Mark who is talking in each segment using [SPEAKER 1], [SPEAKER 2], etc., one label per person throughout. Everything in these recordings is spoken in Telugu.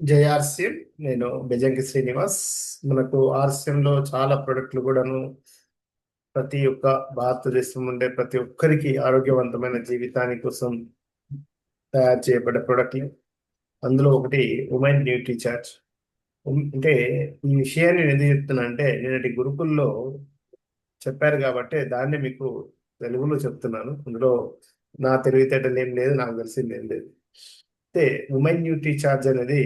[SPEAKER 1] జేఆర్సీఎం నేను బెజంకి శ్రీనివాస్. మనకు ఆర్సీఎంలో చాలా ప్రొడక్ట్లు కూడాను ప్రతి ఒక్క భారతదేశం ఉండే ప్రతి ఒక్కరికి ఆరోగ్యవంతమైన జీవితాని కోసం తయారు చేయబడ్డ ప్రొడక్ట్లు అందులో ఒకటి ఉమెన్ న్యూట్రీ చార్జ్ అంటే ఈ విషయాన్ని నేను ఎందుకు చెప్తున్నా అంటే నేనటి గురుకుల్లో చెప్పారు కాబట్టి దాన్ని మీకు తెలుగులో చెప్తున్నాను. అందులో నా తెలివితేటలు ఏం లేదు నాకు తెలిసింది ఏం లేదు. అయితే ఉమెన్ న్యూట్రీ చార్జ్ అనేది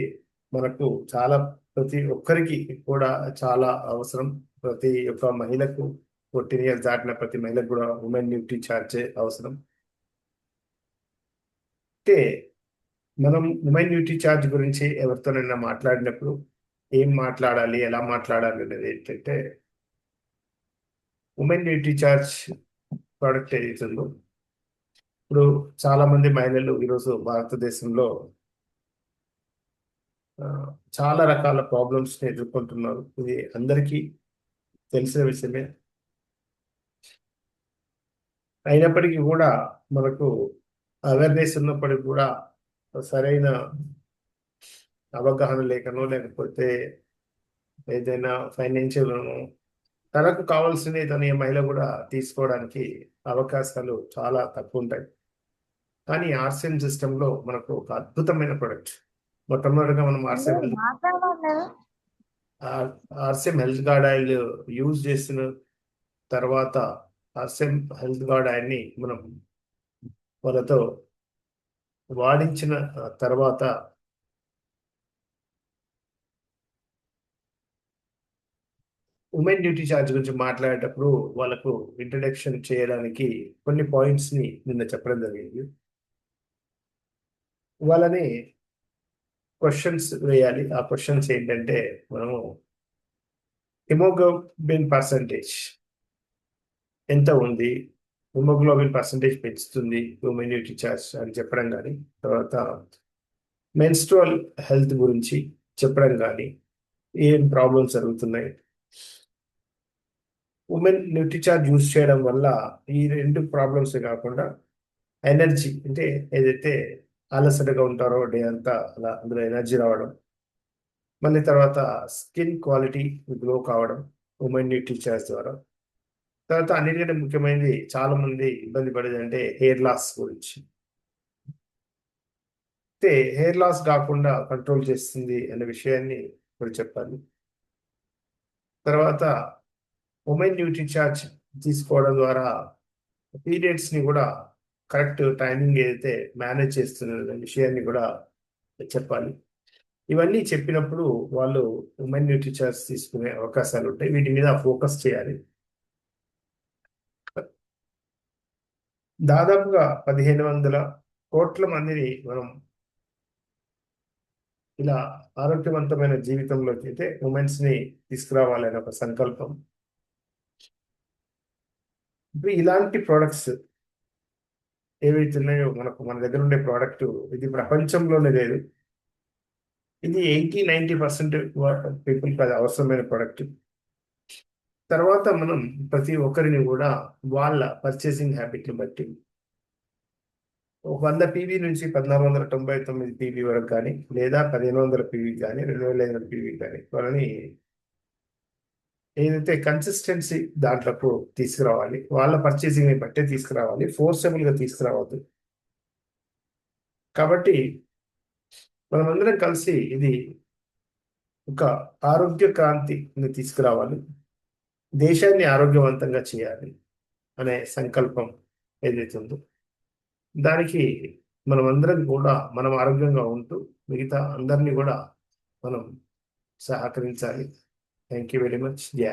[SPEAKER 1] మనకు చాలా ప్రతి ఒక్కరికి కూడా చాలా అవసరం. ప్రతి ఒక్క మహిళకు ఫోర్టీన్ ఇయర్స్ దాటిన ప్రతి మహిళకు కూడా ఉమెన్ న్యూటీ చార్జ్ అవసరం. అంటే మనం ఉమెన్ న్యూటీ చార్జ్ గురించి ఎవరితోనైనా మాట్లాడినప్పుడు ఏం మాట్లాడాలి ఎలా మాట్లాడాలి అనేది ఏంటంటే ఉమెన్ న్యూటీ చార్జ్ ప్రోడక్ట్ ఏదైతుందో. ఇప్పుడు చాలా మంది మహిళలు ఈరోజు భారతదేశంలో చాలా రకాల ప్రాబ్లమ్స్ని ఎదుర్కొంటున్నారు. ఇది అందరికీ తెలిసిన విషయమే. అయినప్పటికీ కూడా మనకు అవేర్నెస్ ఉన్నప్పటికీ కూడా సరైన అవగాహన లేకనో లేకపోతే ఏదైనా ఫైనాన్షియల్ తనకు కావాల్సింది తన మహిళ కూడా తీసుకోవడానికి అవకాశాలు చాలా తక్కువ ఉంటాయి. కానీ ఆర్సిఎం సిస్టంలో మనకు ఒక అద్భుతమైన ప్రొడక్ట్ మొట్టమొదటిగా మనం RCM RCM health guard oil use చేసిన తర్వాత ఆర్సిఎం హెల్త్ గార్డ్ ఆయిల్ని మనం వాళ్ళతో వాడించిన తర్వాత ఉమెన్ డ్యూటీ ఛార్జ్ గురించి మాట్లాడేటప్పుడు వాళ్ళకు ఇంట్రడక్షన్ చేయడానికి కొన్ని పాయింట్స్ని నిన్న చెప్పడం జరిగింది. వాళ్ళని క్వశ్చన్స్ వేయాలి. ఆ క్వశ్చన్స్ ఏంటంటే మనము హిమోగ్లోబిన్ పర్సంటేజ్ ఎంత ఉంది? హిమోగ్లోబిన్ పర్సంటేజ్ పెంచుతుంది. హ్యూమెన్యూటీ చార్జ్ అని చెప్పడం కానీ తర్వాత మెన్స్ట్రల్ హెల్త్ గురించి చెప్పడం కానీ ఏం ప్రాబ్లమ్స్ జరుగుతున్నాయి? ఉమెన్ న్యూట్రిచార్జ్ యూజ్ చేయడం వల్ల ఈ రెండు ప్రాబ్లమ్స్ కాకుండా ఎనర్జీ అంటే ఏదైతే అలసటగా ఉంటారో డే అంతా అలా అందులో ఎనర్జీ రావడం. మళ్ళీ తర్వాత స్కిన్ క్వాలిటీ గ్లో కావడం ఉమెన్ న్యూట్రిచార్జ్ ద్వారా. తర్వాత అన్నిటికంటే ముఖ్యమైనది చాలా మంది ఇబ్బంది పడేది అంటే హెయిర్ లాస్ గురించి. అయితే హెయిర్ లాస్ కాకుండా కంట్రోల్ చేస్తుంది అనే విషయాన్ని ఇప్పుడు చెప్పాలి. తర్వాత ఉమెన్ న్యూట్రీ చార్జ్ తీసుకోవడం ద్వారా పీరియడ్స్ని కూడా కరెక్ట్ టైమింగ్ ఏదైతే మేనేజ్ చేస్తున్న విషయాన్ని కూడా చెప్పాలి. ఇవన్నీ చెప్పినప్పుడు వాళ్ళు ఉమెన్ న్యూట్రిచర్స్ తీసుకునే అవకాశాలు ఉంటాయి. వీటి మీద ఫోకస్ చేయాలి. దాదాపుగా పదిహేను వందల కోట్ల మందిని మనం ఇలా ఆరోగ్యవంతమైన జీవితంలోకి అయితే ఉమెన్స్ని తీసుకురావాలనే ఒక సంకల్పం. ఇప్పుడు ఇలాంటి ప్రోడక్ట్స్ ఏవైతే ఉన్నాయో మనకు మన దగ్గర ఉండే ప్రోడక్ట్ ఇది ప్రపంచంలోనే లేదు. ఇది ఎయిటీ నైంటీ పర్సెంట్ పీపుల్కి అది అవసరమైన ప్రోడక్ట్ తర్వాత మనం ప్రతి ఒక్కరిని కూడా వాళ్ళ పర్చేసింగ్ హ్యాబిట్ని బట్టి ఒక వంద పీవీ నుంచి పద్నాలుగు వందల తొంభై తొమ్మిది పీవీ వరకు కానీ లేదా పదిహేను వందల పీవీ కానీ రెండు వేల ఐదు వందల పీవీ కానీ వాళ్ళని ఏదైతే కన్సిస్టెన్సీ దాంట్లో తీసుకురావాలి వాళ్ళ పర్చేసింగ్ బట్టే తీసుకురావాలి ఫోర్సబుల్గా తీసుకురావద్దు. కాబట్టి మనమందరం కలిసి ఇది ఒక ఆరోగ్య క్రాంతిని తీసుకురావాలి. దేశాన్ని ఆరోగ్యవంతంగా చేయాలి అనే సంకల్పం ఏదైతే ఉందో. దానికి మనమందరం కూడా మనం ఆరోగ్యంగా ఉంటూ మిగతా అందరినీ కూడా మనం సహకరించాలి. Thank you very much. Yeah.